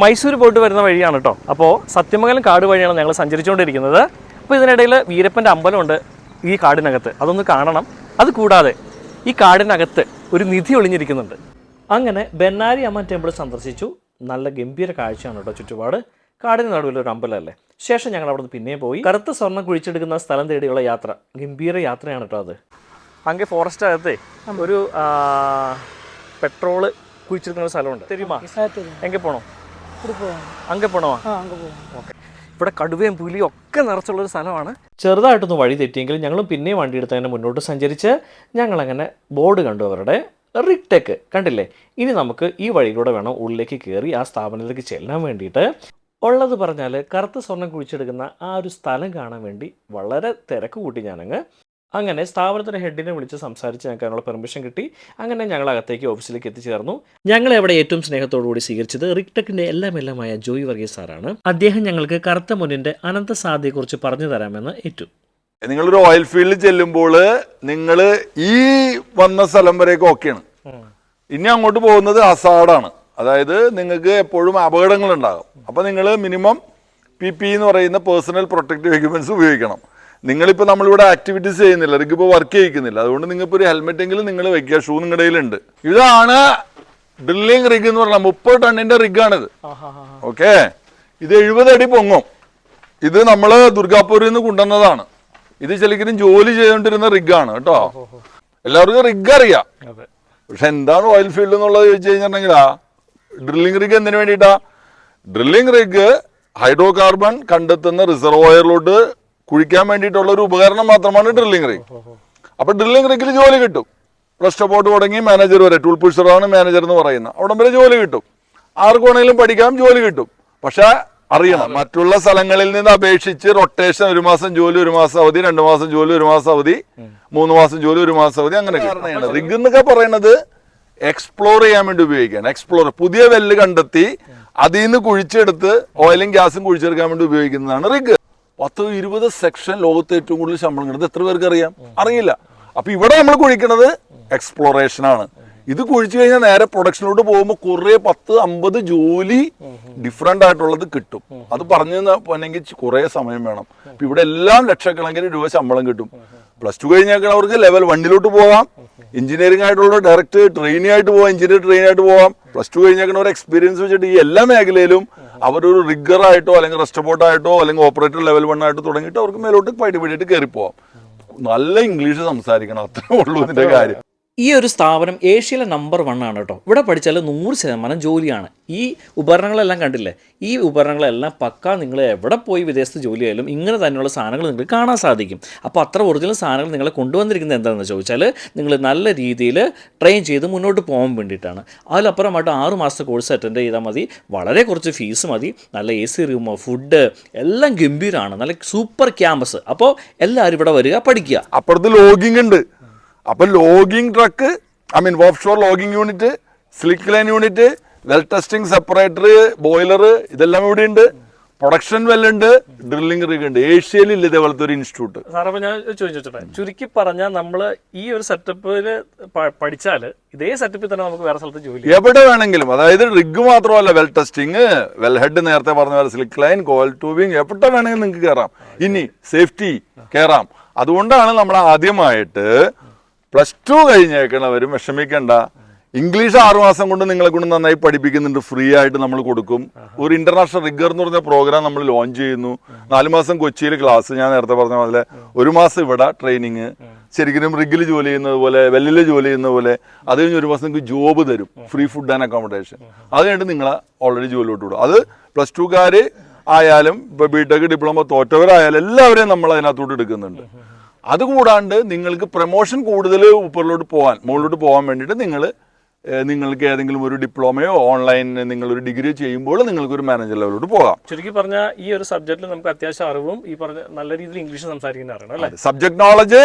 മൈസൂർ പോയിട്ട് വരുന്ന വഴിയാണ് കേട്ടോ അപ്പോൾ സത്യമംഗലം കാട് വഴിയാണ് ഞങ്ങൾ സഞ്ചരിച്ചുകൊണ്ടിരിക്കുന്നത്. അപ്പോൾ ഇതിനിടയിൽ വീരപ്പന്റെ അമ്പലമുണ്ട് ഈ കാടിനകത്ത്. അതൊന്ന് കാണണം. അത് കൂടാതെ ഈ കാടിനകത്ത് ഒരു നിധി ഒളിഞ്ഞിരിക്കുന്നുണ്ട്. അങ്ങനെ ബെന്നാരി അമ്മൻ ടെമ്പിൾ സന്ദർശിച്ചു. നല്ല ഗംഭീര കാഴ്ചയാണ് കേട്ടോ ചുറ്റുപാട്. കാടിന് നടുവിൽ ഒരു അമ്പലമല്ലേ? ശേഷം ഞങ്ങൾ അവിടെ നിന്ന് പിന്നെയും പോയി. കറുത്ത സ്വർണം കുഴിച്ചെടുക്കുന്ന സ്ഥലം തേടിയുള്ള യാത്ര. ഗംഭീര യാത്രയാണ് കേട്ടോ അത്. അങ്ങ് ഫോറസ്റ്റ് അകത്തെ ഒരു പെട്രോൾ കുഴിച്ചെടുക്കുന്ന സ്ഥലമുണ്ട്. തെരുമാ. എങ്കിൽ പോണോ? അങ്ങ് പോണോ? ഓക്കെ. ഇവിടെ കടുവയും പുലിയും ഒക്കെ നിറച്ചുള്ളൊരു സ്ഥലമാണ്. ചെറുതായിട്ടൊന്ന് വഴി തെറ്റിയെങ്കിലും ഞങ്ങളും പിന്നെയും വണ്ടി എടുത്ത് തന്നെ മുന്നോട്ട് സഞ്ചരിച്ച് ഞങ്ങളങ്ങനെ ബോർഡ് കണ്ടു അവരുടെ റിക്ടെക്ക് കണ്ടില്ലേ? ഇനി നമുക്ക് ഈ വഴിയിലൂടെ വേണം ഉള്ളിലേക്ക് കയറി ആ സ്ഥാപനത്തിലേക്ക് ചെല്ലാൻ വേണ്ടിയിട്ട്. ഉള്ളത് പറഞ്ഞാൽ കറുത്ത സ്വർണം കുഴിച്ചെടുക്കുന്ന ആ ഒരു സ്ഥലം കാണാൻ വേണ്ടി വളരെ തിരക്ക് കൂട്ടി ഞാനങ്ങ് അങ്ങനെ സ്ഥാപനത്തിന്റെ ഹെഡിനെ വിളിച്ച് സംസാരിച്ച് ഞങ്ങൾക്ക് അതിനുള്ള പെർമിഷൻ കിട്ടി. അങ്ങനെ ഞങ്ങൾ അകത്തേക്ക് ഓഫീസിലേക്ക് എത്തിച്ചേർന്നു. ഞങ്ങൾ അവിടെ ഏറ്റവും സ്നേഹത്തോടു കൂടി സ്വീകരിച്ചത് റിക്ടെക്കിന്റെ എല്ലാം എല്ലാമായ ജോയി വർഗീസ് സാറാണ്. അദ്ദേഹം ഞങ്ങൾക്ക് കറുത്ത മുന്നിന്റെ അനന്ത സാധ്യതയെക്കുറിച്ച് പറഞ്ഞു തരാമെന്ന് ഏറ്റു. നിങ്ങളൊരു ഓയിൽ ഫീൽഡിൽ ചെല്ലുമ്പോൾ നിങ്ങൾ ഈ വന്ന സ്ഥലം വരെയൊക്കെ ഓക്കെയാണ് ഇനി അങ്ങോട്ട് പോകുന്നത് അസാഡാണ്. അതായത് നിങ്ങൾക്ക് എപ്പോഴും അപകടങ്ങൾ ഉണ്ടാകും അപ്പോൾ നിങ്ങൾ മിനിമം പി പി എന്ന് പറയുന്ന പേഴ്സണൽ പ്രൊട്ടക്റ്റീവ് എക്യുപ്മെന്റ്സ് ഉപയോഗിക്കണം. നിങ്ങളിപ്പോൾ നമ്മളിവിടെ ആക്ടിവിറ്റീസ് ചെയ്യുന്നില്ല. റിഗ് ഇപ്പോൾ വർക്ക് ചെയ്യിക്കുന്നില്ല. അതുകൊണ്ട് നിങ്ങൾക്ക് ഒരു ഹെൽമെറ്റ് എങ്കിലും നിങ്ങൾ വെക്കുക. ഷൂ നിങ്ങളുടെ കയ്യിലുണ്ട്. ഇതാണ് ഡ്രില്ലിംഗ് റിഗ് എന്ന് പറഞ്ഞാൽ മുപ്പത് ടണ്ണിന്റെ റിഗാണിത് ഓക്കെ ഇത് എഴുപത് അടി പൊങ്ങും. ഇത് നമ്മൾ ദുർഗാപൂരിൽ നിന്ന് കൊണ്ടുവന്നതാണ്. ഇത് ശരിക്കും ജോലി ചെയ്തുകൊണ്ടിരുന്ന റിഗാണ് കേട്ടോ. എല്ലാവർക്കും റിഗ് അറിയാം. പക്ഷെ എന്താണ് ഓയിൽ ഫീൽഡ് എന്നുള്ളത് ചോദിച്ചു കഴിഞ്ഞിട്ടുണ്ടെങ്കിലാ ഡ്രില്ലിംഗ് റിഗ് എന്തിനു വേണ്ടിയിട്ടാ? ഡ്രില്ലിംഗ് റിഗ് ഹൈഡ്രോ കാർബൺ കണ്ടെത്തുന്ന റിസർവോയറിലോട്ട് കുഴിക്കാൻ വേണ്ടിയിട്ടുള്ള ഒരു ഉപകരണം മാത്രമാണ് ഡ്രില്ലിംഗ് റിഗ് അപ്പൊ ഡ്രില്ലിംഗ് റിഗിൽ ജോലി കിട്ടും. പ്ലസ് സപ്പോർട്ട് തുടങ്ങി മാനേജർ വരെ ടൂൾ പുഷറാണ് മാനേജർ എന്ന് പറയുന്നത് അവിടം വരെ ജോലി കിട്ടും. ആർക്കു വേണമെങ്കിലും പഠിക്കാം ജോലി കിട്ടും. പക്ഷെ അറിയണം മറ്റുള്ള സ്ഥലങ്ങളിൽ നിന്ന് അപേക്ഷിച്ച് റൊട്ടേഷൻ ഒരു മാസം ജോലി ഒരു മാസം അവധി രണ്ട് മാസം ജോലി ഒരു മാസം അവധി മൂന്ന് മാസം ജോലി ഒരു മാസം അവധി അങ്ങനെ റിഗ് എന്നൊക്കെ പറയുന്നത് എക്സ്പ്ലോർ ചെയ്യാൻ വേണ്ടി ഉപയോഗിക്കുകയാണ് എക്സ്പ്ലോർ പുതിയ വെല്ല് കണ്ടെത്തി അതിൽ നിന്ന് കുഴിച്ചെടുത്ത് ഓയിലും ഗ്യാസും കുഴിച്ചെടുക്കാൻ വേണ്ടി ഉപയോഗിക്കുന്നതാണ് റിഗ് പത്ത് ഇരുപത് സെക്ഷൻ ലോകത്ത് ഏറ്റവും കൂടുതൽ ശമ്പളം കിട്ടുന്നത് എത്ര പേർക്ക് അറിയാം? അറിയില്ല. അപ്പൊ ഇവിടെ നമ്മൾ കുഴിക്കുന്നത് എക്സ്പ്ലോറേഷൻ ആണ്. ഇത് കുഴിച്ചു കഴിഞ്ഞാൽ നേരെ പ്രൊഡക്ഷനിലോട്ട് പോകുമ്പോൾ കുറെ പത്ത് അമ്പത് ജോലി ഡിഫറെന്റ് ആയിട്ടുള്ളത് കിട്ടും. അത് പറഞ്ഞു പോണെങ്കിൽ കുറെ സമയം വേണം. അപ്പൊ ഇവിടെ എല്ലാം ലക്ഷക്കണക്കിന് രൂപ ശമ്പളം കിട്ടും. പ്ലസ് ടു കഴിഞ്ഞാൽ അവർക്ക് ലെവൽ വണ്ണിലോട്ട് പോകാം എഞ്ചിനീയറിംഗ് ആയിട്ടുള്ള ഡയറക്റ്റ് ട്രെയിനിങ് ആയിട്ട് പോവാം എഞ്ചിനീയർ ട്രെയിനിങ് ആയിട്ട് പോവാം. പ്ലസ് ടു കഴിഞ്ഞാൽ ഒരു എക്സ്പീരിയൻസ് വെച്ചിട്ട് ഈ എല്ലാ മേഖലയിലും അവരൊരു റിഗർ ആയിട്ടോ അല്ലെങ്കിൽ റെസ്റ്റബോട്ടായിട്ടോ അല്ലെങ്കിൽ ഓപ്പറേറ്റർ ലെവൽ വൺ ആയിട്ട് തുടങ്ങിയിട്ട് അവർക്ക് മേലോട്ട് പടിപടിയായിട്ട് കയറി പോവാം നല്ല ഇംഗ്ലീഷ് സംസാരിക്കണം അത്രേ ഉള്ളൂ ഇതിന്റെ കാര്യം. ഈ ഒരു സ്ഥാപനം ഏഷ്യയിലെ നമ്പർ വൺ ആണ് കേട്ടോ. ഇവിടെ പഠിച്ചാൽ നൂറ് ശതമാനം ജോലിയാണ്. ഈ ഉപകരണങ്ങളെല്ലാം കണ്ടില്ലേ? ഈ ഉപകരണങ്ങളെല്ലാം പക്ക നിങ്ങൾ എവിടെ പോയി വിദേശത്ത് ജോലി ആയാലും ഇങ്ങനെ തന്നെയുള്ള സാധനങ്ങൾ നിങ്ങൾക്ക് കാണാൻ സാധിക്കും. അപ്പോൾ അത്ര ഒറിജിനൽ സാധനങ്ങൾ നിങ്ങളെ കൊണ്ടുവന്നിരിക്കുന്നത് എന്താണെന്ന് ചോദിച്ചാൽ നിങ്ങൾ നല്ല രീതിയിൽ ട്രെയിൻ ചെയ്ത് മുന്നോട്ട് പോകാൻ വേണ്ടിയിട്ടാണ്. അതിലപ്പുറമായിട്ട് ആറ് മാസത്തെ കോഴ്സ് അറ്റൻഡ് ചെയ്താൽ മതി. വളരെ കുറച്ച് ഫീസ് മതി. നല്ല എ സി റൂം ഫുഡ് എല്ലാം ഗംഭീരമാണ് നല്ല സൂപ്പർ ക്യാമ്പസ് അപ്പോൾ എല്ലാവരും ഇവിടെ വരിക പഠിക്കുക. അപ്പുറത്ത് ലോഗിങ് ഉണ്ട്. അപ്പൊ logging truck I mean offshore logging unit slickline unit well testing separator boiler ഇതെല്ലാം ഇവിടെ ഉണ്ട്. പ്രൊഡക്ഷൻ വെല്ലുണ്ട് ഡ്രില്ലിംഗ് റിഗ് ഉണ്ട്. ഏഷ്യയിൽ ഇല്ല ഇതേപോലത്തെ ഒരു ഇൻസ്റ്റിറ്റ്യൂട്ട് സാറേ അപ്പോൾ ഞാൻ ചോദിച്ചോട്ടെ? ചുരുക്കി പറഞ്ഞാൽ നമ്മൾ ഈ ഒരു സെറ്റപ്പിൽ പഠിച്ചാൽ ഇതേ സെറ്റപ്പിൽ തന്നെ നമുക്ക് വേറെ സ്ഥലത്ത് ജോലി എവിടെ വേണമെങ്കിലും. അതായത് റിഗ് മാത്രമല്ല വെൽ ടെസ്റ്റിംഗ് വെൽ ഹെഡ് നേരത്തെ പറഞ്ഞ പോലെ സ്ലിക്ക് ലൈൻ കോൽ ട്യൂബിങ് എവിടെ വേണമെങ്കിലും നിങ്ങൾക്ക് കയറാം ഇനി സേഫ്റ്റി കയറാം അതുകൊണ്ടാണ് നമ്മൾ ആദ്യമായിട്ട് പ്ലസ് ടു കഴിഞ്ഞേക്കണവരും വിഷമിക്കണ്ട. ഇംഗ്ലീഷ് ആറുമാസം കൊണ്ട് നിങ്ങളെ കൊണ്ട് നന്നായി പഠിപ്പിക്കുന്നുണ്ട്. ഫ്രീ ആയിട്ട് നമ്മൾ കൊടുക്കും. ഒരു ഇന്റർനാഷണൽ റിഗർ എന്ന് പറഞ്ഞ പ്രോഗ്രാം നമ്മൾ ലോഞ്ച് ചെയ്യുന്നു. നാല് മാസം കൊച്ചിയിൽ ക്ലാസ് ഞാൻ നേരത്തെ പറഞ്ഞ പോലെ ഒരു മാസം ഇവിടെ ട്രെയിനിങ് ശരിക്കും റിഗിൽ ജോലി ചെയ്യുന്നത് പോലെ വെല്ലിൽ ജോലി ചെയ്യുന്നത് പോലെ അത് കഴിഞ്ഞ് ഒരു മാസം നിങ്ങൾക്ക് ജോബ് തരും. ഫ്രീ ഫുഡ് ആൻഡ് അക്കോമഡേഷൻ അത് കഴിഞ്ഞിട്ട് നിങ്ങളെ ഓൾറെഡി ജോലിലോട്ട് വിടും. അത് പ്ലസ് ടുക്കാർ ആയാലും ഇപ്പോൾ ബിടെക് ഡിപ്ലോമ തോറ്റവരായാലും എല്ലാവരെയും നമ്മൾ അതിനകത്തോട്ട് എടുക്കുന്നുണ്ട്. അതുകൂടാണ്ട് നിങ്ങൾക്ക് പ്രൊമോഷൻ കൂടുതൽ ഉപ്പറിലോട്ട് പോകാൻ മുകളിലോട്ട് പോകാൻ വേണ്ടിയിട്ട് നിങ്ങൾ നിങ്ങൾക്ക് ഏതെങ്കിലും ഒരു ഡിപ്ലോമയോ ഓൺലൈൻ നിങ്ങളൊരു ഡിഗ്രി ചെയ്യുമ്പോൾ നിങ്ങൾക്ക് ഒരു മാനേജർ ലെവലോട്ട് പോകാം. ചുരുക്കി പറഞ്ഞാൽ ഈ ഒരു സബ്ജക്റ്റിൽ നമുക്ക് അത്യാവശ്യം അറിവും ഈ പറഞ്ഞ നല്ല രീതിയിൽ ഇംഗ്ലീഷ് സംസാരിക്കുന്ന അറിയണം അല്ലേ? Subject knowledge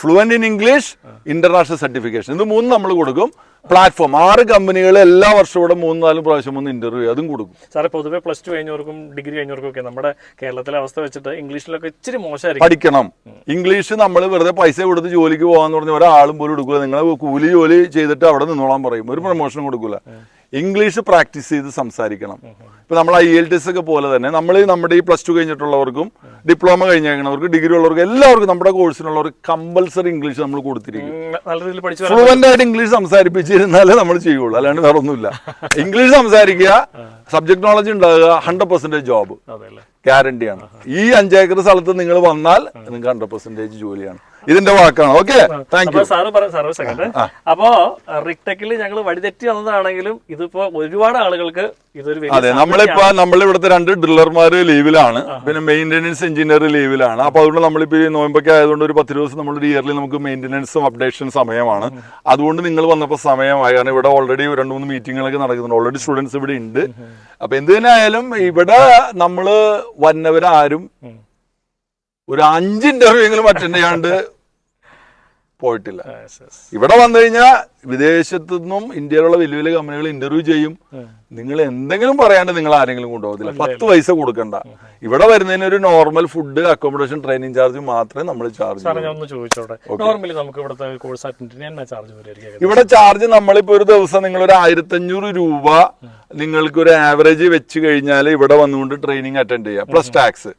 fluent in English international certification ഇത് മൂന്ന് നമ്മൾ കൊടുക്കും. പ്ലാറ്റ്ഫോം ആറ് കമ്പനികൾ എല്ലാ വർഷവും ഇവിടെ മൂന്ന് നാലും പ്രാവശ്യം വന്ന് ഇന്റർവ്യൂ അതും കൊടുക്കും. സാറേ പൊതുവെ പ്ലസ് ടു കഴിഞ്ഞവർക്കും ഡിഗ്രി കഴിഞ്ഞവർക്കും ഒക്കെ നമ്മുടെ കേരളത്തിലെ അവസ്ഥ വെച്ചിട്ട് ഇംഗ്ലീഷിലൊക്കെ ഇച്ചിരി മോശമായിരിക്കും. പഠിക്കണം. ഇംഗ്ലീഷ് നമ്മൾ വെറുതെ പൈസ കൊടുത്ത് ജോലിക്ക് പോകാന്ന് പറഞ്ഞ ഒരാളും പോലും എടുക്കില്ല നിങ്ങൾ കൂലി ജോലി ചെയ്തിട്ട് അവിടെ നിന്നോളാൻ പറയും. ഒരു പ്രൊമോഷനും കൊടുക്കില്ല ഇംഗ്ലീഷ് പ്രാക്ടീസ് ചെയ്ത് സംസാരിക്കണം. ഇപ്പൊ നമ്മൾ ഐ എൽ ടി എസ് ഒക്കെ പോലെ തന്നെ നമ്മൾ നമ്മുടെ ഈ പ്ലസ് ടു കഴിഞ്ഞിട്ടുള്ളവർക്കും ഡിപ്ലോമ കഴിഞ്ഞ കഴിഞ്ഞവർക്ക് ഡിഗ്രി ഉള്ളവർക്കും എല്ലാവർക്കും നമ്മുടെ കോഴ്സിനുള്ളവർ കമ്പൽസറി ഇംഗ്ലീഷ് നമ്മൾ കൊടുത്തിരിക്കും. ഫ്ലുവന്റ് ആയിട്ട് ഇംഗ്ലീഷ് സംസാരിപ്പിച്ചിരുന്നാലേ നമ്മൾ ചെയ്യുള്ളൂ. അല്ലാണ്ട് വേറെ ഒന്നുമില്ല ഇംഗ്ലീഷ് സംസാരിക്കുക സബ്ജക്ട് നോളജ് ഉണ്ടാകുക ഹൺഡ്രഡ് പെർസെന്റേജ് ജോബ് ഗ്യാരണ്ടിയാണ് ഈ അഞ്ചേക്കർ സ്ഥലത്ത് നിങ്ങൾ വന്നാൽ നിങ്ങൾക്ക് ഹൺഡ്രഡ് പെർസെന്റേജ് ജോലിയാണ്. ഇതിന്റെ വാക്കാണ്. ഓക്കെ താങ്ക് യു സാറ് പറ സാറ് സെക്കൻഡ് അപ്പോ റിക്ടെക്കിൽ ഞങ്ങൾ വഴിതെറ്റി വന്നതാണെങ്കിലും ഇതിപ്പോ ഒരുപാട് ആളുകൾക്ക് ഇതൊരു അതെ അതെ നമ്മളിപ്പോ നമ്മളിവിടുത്തെ രണ്ട് ഡ്രില്ലർമാര് ലീവിലാണ്. പിന്നെ മെയിന്റനൻസ് എഞ്ചിനീയർ ലീവിലാണ്. അപ്പൊ അതുകൊണ്ട് നമ്മളിപ്പോ ഈ നോയമ്പൊക്കെ ആയതുകൊണ്ട് ഒരു പത്ത് ദിവസം നമ്മളൊരു ഇയർലി നമുക്ക് മെയിന്റനൻസും അപ്ഡേഷൻ സമയമാണ്. അതുകൊണ്ട് നിങ്ങൾ വന്നപ്പോൾ സമയമായി. കാരണം ഇവിടെ ഓൾറെഡി രണ്ട് മൂന്ന് മീറ്റിങ്ങുകളൊക്കെ നടക്കുന്നുണ്ട്. ഓൾറെഡി സ്റ്റുഡൻസ് ഇവിടെ ഉണ്ട്. അപ്പൊ എന്ത് തന്നെ ആയാലും ഇവിടെ നമ്മൾ വന്നവരാരും ഒരു അഞ്ച് ഇന്റർവ്യൂ എങ്കിലും അറ്റൻഡ് ചെയ്യാണ്ട് പോയിട്ടില്ല. ഇവിടെ വന്നു കഴിഞ്ഞാൽ വിദേശത്തു നിന്നും ഇന്ത്യയിലുള്ള വലിയ വലിയ കമ്പനികൾ ഇന്റർവ്യൂ ചെയ്യും. നിങ്ങൾ എന്തെങ്കിലും പറയാണ്ട് നിങ്ങൾ ആരെങ്കിലും കൊണ്ടുപോകത്തില്ല. പത്ത് പൈസ കൊടുക്കണ്ട. ഇവിടെ വരുന്നതിന് ഒരു normal food accommodation training charge മാത്രമേ നമ്മൾ ചാർജ് നോർമലി നമുക്ക് ഇവിടുത്തെ കോഴ്സ് ചാർജ് ഇവിടെ ചാർജ് നമ്മളിപ്പോ ഒരു ദിവസം നിങ്ങൾ ഒരു ആയിരത്തഞ്ഞൂറ് രൂപ നിങ്ങൾക്ക് ഒരു ആവറേജ് വെച്ച് കഴിഞ്ഞാൽ ഇവിടെ വന്നുകൊണ്ട് ട്രെയിനിങ് അറ്റൻഡ് ചെയ്യാം. പ്ലസ് ടാക്സ്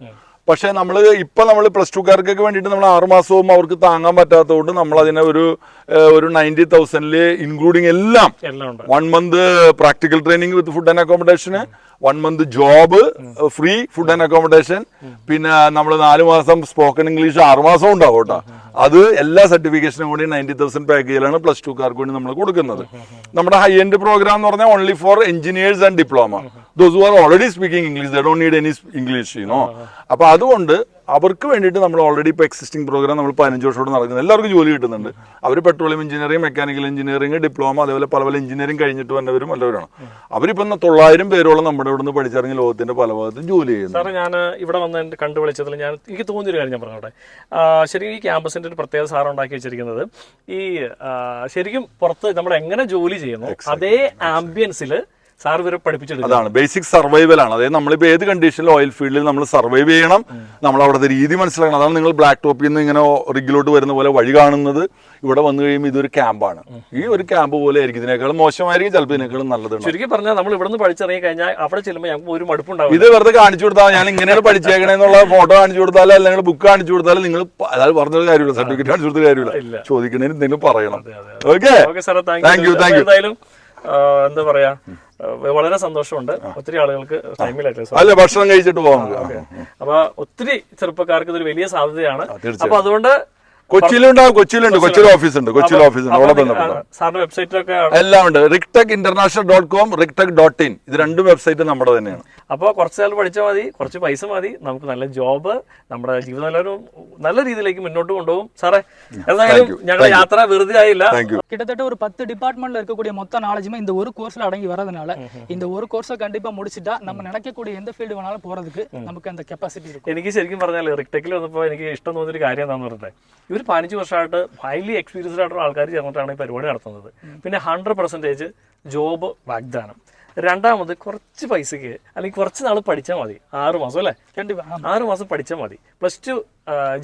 പക്ഷെ നമ്മൾ ഇപ്പം നമ്മൾ പ്ലസ് ടുക്കാർക്കൊക്കെ വേണ്ടിയിട്ട് നമ്മൾ ആറുമാസവും അവർക്ക് താങ്ങാൻ പറ്റാത്തതുകൊണ്ട് നമ്മൾ അതിനെ ഒരു ഒരു നയന്റി തൗസൻഡിൽ ഇൻക്ലൂഡിങ് എല്ലാം one month practical training with food and അക്കോമഡേഷന് one month job free food and accommodation പിന്നെ നമ്മൾ നാല് മാസം സ്പോക്കൺ ഇംഗ്ലീഷ് ആറ് മാസം ഉണ്ടാവും കേട്ടോ. അത് എല്ലാ സർട്ടിഫിക്കേഷനും കൂടി നയന്റി തൗസൻഡ് പാക്കേജിലാണ് പ്ലസ് ടു കാർക്ക് വേണ്ടി നമ്മൾ കൊടുക്കുന്നത്. നമ്മുടെ ഹൈ എൻഡ് പ്രോഗ്രാം എന്ന് പറഞ്ഞാൽ only for engineers and diploma those are already speaking English they don't need any English you know അപ്പൊ അതുകൊണ്ട് അവർക്ക് വേണ്ടിയിട്ട് നമ്മൾ ഓൾറെഡി ഇപ്പോൾ എക്സിസ്റ്റിംഗ് പ്രോഗ്രാം നമ്മൾ പതിനഞ്ച് വർഷത്തോട് നടക്കുന്നത് എല്ലാവർക്കും ജോലി കിട്ടുന്നുണ്ട്. അവർ petroleum engineering mechanical engineering diploma അതേപോലെ പല പല എഞ്ചിനീയറിംഗ് കഴിഞ്ഞിട്ട് വന്നവരും എല്ലാവരാണ് അവരിപ്പം തൊള്ളായിരം പേരോളം നമ്മുടെ ഇവിടുന്ന് പഠിച്ചിറങ്ങി ലോകത്തിന്റെ പല ഭാഗത്തും ജോലി ചെയ്യുന്നു സാറേ ഞാൻ ഇവിടെ വന്ന് കണ്ടു വിളിച്ചതിൽ ഞാൻ എനിക്ക് തോന്നിയൊരു കാര്യം ഞാൻ പറഞ്ഞോട്ടെ. ശരിക്കും ഈ ക്യാമ്പസിന്റെ ഒരു പ്രത്യേകത സാർ ഉണ്ടാക്കി വെച്ചിരിക്കുന്നത് ഈ ശരിക്കും പുറത്ത് നമ്മൾ എങ്ങനെ ജോലി ചെയ്യുന്നു അതേ ആംബിയൻസിൽ സാർ ഇവരെ പഠിപ്പിച്ചെടുക്കും അതാണ്. ബേസിക് സർവൈവൽ ആണ്. അതായത് നമ്മളിപ്പോൾ ഏത് കണ്ടീഷനിൽ ഓയിൽ ഫീൽഡിൽ നമ്മൾ സർവൈവ് ചെയ്യണം നമ്മൾ അവിടുത്തെ രീതി മനസ്സിലാക്കണം. അതാണ് നിങ്ങൾ ബ്ലാക്ക് ടോപ്പിൽ നിന്ന് ഇങ്ങനെ റിഗിലോട്ട് വരുന്ന പോലെ വഴി കാണുന്നത്. ഇവിടെ വന്നു കഴിയുമ്പോൾ ഇതൊരു ക്യാമ്പാണ് ഈ ഒരു ക്യാമ്പ് പോലെ ആയിരിക്കും. ഇതിനേക്കാളും മോശമായിരിക്കും ചിലപ്പോൾ ഇതിനേക്കാളും നല്ലത് ശരിക്കും പറഞ്ഞാൽ നമ്മൾ ഇവിടെ നിന്ന് പഠിച്ചിറങ്ങി കഴിഞ്ഞാൽ അവിടെ ചെല്ലുമ്പോൾ ഞങ്ങൾക്ക് ഒരു മടുപ്പുണ്ടാവും ഇത് വെറുതെ കാണിച്ചു കൊടുത്താൽ ഞാൻ ഇങ്ങനെയാണ് പഠിച്ചേക്കണെന്നുള്ള ഫോട്ടോ കാണിച്ചു കൊടുത്താലും അല്ലെങ്കിൽ ബുക്ക് കാണിച്ചു കൊടുത്താലും നിങ്ങൾ അതായത് പറഞ്ഞൊരു കാര്യമില്ല സർട്ടിഫിക്കറ്റ് കാണിച്ചു കൊടുത്ത കാര്യമില്ല. ചോദിക്കുന്നതിന് എന്തെങ്കിലും പറയണം. Okay sir thank you thank you എന്തായാലും എന്താ പറയാ? വളരെ സന്തോഷമുണ്ട്. ഒത്തിരി ആളുകൾക്ക് അല്ല ഭക്ഷണം കഴിച്ചിട്ട് പോകാം അപ്പൊ ഒത്തിരി ചെറുപ്പക്കാർക്ക് ഇതൊരു വലിയ സാധ്യതയാണ്. അപ്പൊ അതുകൊണ്ട് കൊച്ചിയിലുണ്ടാവും കൊച്ചിയിലുണ്ട് കൊച്ചിയിൽ ഓഫീസ് ഉണ്ട് കൊച്ചിയിൽ ഓഫീസ് ഉണ്ട് അവിടെ ബന്ധപ്പെടാം സാറിന്റെ വെബ്സൈറ്റിലൊക്കെ എല്ലാം ഉണ്ട് rictec international dot com rictec dot in ഇത് രണ്ടും വെബ്സൈറ്റ് നമ്മുടെ തന്നെയാണ് അപ്പോൾ കുറച്ച് നാൾ പഠിച്ചാൽ മതി കുറച്ച് പൈസ മതി നമുക്ക് നല്ല ജോബ് നമ്മുടെ ജീവിതം എല്ലാവരും നല്ല രീതിയിലേക്ക് മുന്നോട്ട് കൊണ്ടുപോകും സാറേ എന്തായാലും ഞങ്ങളുടെ യാത്ര വെറുതെ ആയില്ല താങ്ക് യു கிட்டத்தட்ட ஒரு பத்து டிபார்ட்மெண்ட்ல இருக்கக்கூடிய மொத்த நாலேஜுமே இந்த ஒரு கோர்ஸ்ல அடங்கி வரதுனால இந்த ஒரு கோர்ஸை கண்டிப்பா முடிச்சிட்டா நம்ம நினைக்கக்கூடிய எந்த ஃபீல்டு வேணாலும் போறதுக்கு நமக்கு அந்த கெப்பாசிட்டி இருக்கும் എനിക്ക് ശരിക്കും പറഞ്ഞാൽ റിക്ടെക്കിൽ വന്നപ്പോൾ എനിക്ക് ഇഷ്ടം തോന്നിയൊരു കാര്യം എന്താണെന്ന് പറഞ്ഞിട്ട് ഇവർ പതിനഞ്ച് വർഷമായിട്ട് ഹൈലി എക്സ്പീരിയൻസ്ഡ് ആയിട്ടുള്ള ആൾക്കാർ ചേർന്നിട്ടാണ് ഈ പരിപാടി നടത്തുന്നത്. പിന്നെ ഹൺഡ്രഡ് പെർസെന്റേജ് ജോബ് വാഗ്ദാനം. രണ്ടാമത് കുറച്ച് പൈസക്ക് അല്ലെങ്കിൽ കുറച്ച് നാൾ പഠിച്ചാൽ മതി. ആറ് മാസം അല്ലേ? രണ്ട് ആറ് മാസം പഠിച്ചാൽ മതി. പ്ലസ് ടു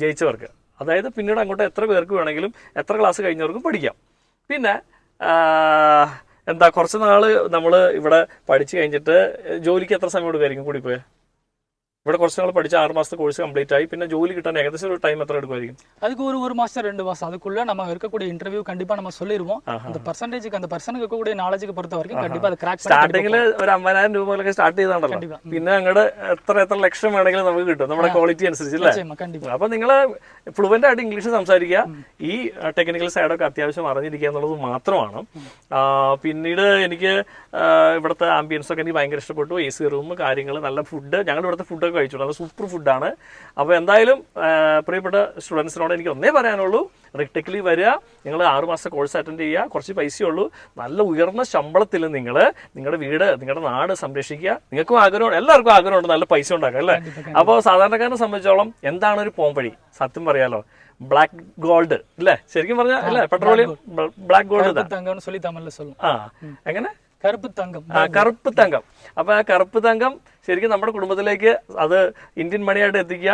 ജയിച്ചവർക്ക്. അതായത് പിന്നീട് അങ്ങോട്ട് എത്ര പേർക്ക് വേണമെങ്കിലും എത്ര ക്ലാസ് കഴിഞ്ഞവർക്കും പഠിക്കാം. പിന്നെ എന്താ കുറച്ച് നാൾ നമ്മൾ ഇവിടെ പഠിച്ചു കഴിഞ്ഞിട്ട് ജോലിക്ക് എത്ര സമയം എടുക്കുമായിരിക്കും കൂടി പോയാൽ ഇവിടെ കുറച്ച് നാൾ പഠിച്ച ആറ് മാസത്തെ കോഴ്സ് കംപ്ലീറ്റ് ആയി പിന്നെ ജോലി കിട്ടാൻ ഏകദേശം ഒരു ടൈം എത്ര എടുക്കുമായിരിക്കും அதுக்கு ஒரு ஒரு மாசம் ரெண்டு மாசம் அதுக்குள்ள நம்ம இருக்கக்கூடிய இன்டர்வியூ கண்டிப்பா நம்ம சொல்லிடுவோம் அந்த பர்சன்டேஜுக்கு அந்த பர்சனுக்கு இருக்கக்கூடிய நாலேஜுக்கு பொறுத்த வரைக்கும் கண்டிப்பா அதை கிராக் സ്റ്റാർട്ടിങ്ങിൽ ഒരു അമ്പതിനായിരം രൂപ മുതലൊക്കെ സ്റ്റാർട്ട് ചെയ്താണല്ലോ കണ്ടിപ്പാ. പിന്നെ അങ്ങോട്ട് എത്ര എത്ര ലക്ഷം വേണമെങ്കിലും നമുക്ക് കിട്ടും നമ്മുടെ ക്വാളിറ്റി അനുസരിച്ച് അല്ലേ நிச்சயமா கண்டிப்பா അപ്പൊ നിങ്ങൾ ഫ്ലുവൻ്റ് ആയിട്ട് ഇംഗ്ലീഷ് സംസാരിക്കുക ഈ ടെക്നിക്കൽ സൈഡൊക്കെ അത്യാവശ്യം അറിഞ്ഞിരിക്കുക എന്നുള്ളത് മാത്രമാണ് ആ, പിന്നീട് എനിക്ക് ആ, ഇവിടുത്തെ ആംബിയൻസ് ഒക്കെ എനിക്ക് ഭയങ്കര ഇഷ്ടപ്പെട്ടു എ സി റൂം കാര്യങ്ങൾ നല്ല ഫുഡ് ഞങ്ങൾ ഇവിടുത്തെ എല്ലാവരും കഴിച്ചു നല്ല സൂപ്പർ ഫുഡാണ് അപ്പോൾ എന്തായാലും പ്രിയപ്പെട്ട സ്റ്റുഡൻസിനോട് എനിക്ക് ഒന്നേ പറയാനുള്ളൂ. റിക്ടെക്കിലി വരിക. നിങ്ങൾ ആറുമാസത്തെ കോഴ്സ് അറ്റൻഡ് ചെയ്യുക. കുറച്ച് പൈസയേ ഉള്ളൂ. നല്ല ഉയർന്ന ശമ്പളത്തിൽ നിങ്ങൾ നിങ്ങളുടെ വീട് നിങ്ങളുടെ നാട് സംരക്ഷിക്കുക. നിങ്ങൾക്കും ആഗ്രഹം എല്ലാവർക്കും ആഗ്രഹമുണ്ട് നല്ല പൈസ ഉണ്ടാക്കുക അല്ലേ? അപ്പോൾ സാധാരണക്കാരനെ സംബന്ധിച്ചോളം എന്താണ് ഒരു പോംവഴി? സത്യം പറയാലോ. ബ്ലാക്ക് ഗോൾഡ് അല്ലേ ശരിക്കും പറഞ്ഞാൽ അല്ലേ? പെട്രോളിയം ബ്ലാക്ക് ഗോൾഡ് ആ എങ്ങനെ? കറുപ്പ് തങ്കം. ആ കറുപ്പ് തങ്കം. അപ്പോൾ ആ കറുപ്പ് തങ്കം ശരിക്കും നമ്മുടെ കുടുംബത്തിലേക്ക് അത് ഇന്ത്യൻ മണിയായിട്ട് എത്തിക്കുക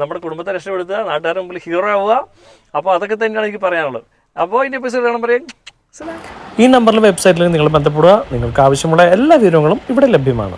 നമ്മുടെ കുടുംബത്തെ രക്ഷപ്പെടുത്തുക നാട്ടുകാരുടെ മുമ്പിൽ ഹീറോ ആവുക. അപ്പോൾ അതൊക്കെ തന്നെയാണ് എനിക്ക് പറയാനുള്ളത്. അപ്പോൾ ഇനി എപ്പിസോഡ് കാണാൻ പറയും ഈ നമ്പറിലെ വെബ്സൈറ്റിൽ നിങ്ങൾ ബന്ധപ്പെടുക. നിങ്ങൾക്ക് ആവശ്യമുള്ള എല്ലാ വിവരങ്ങളും ഇവിടെ ലഭ്യമാണ്.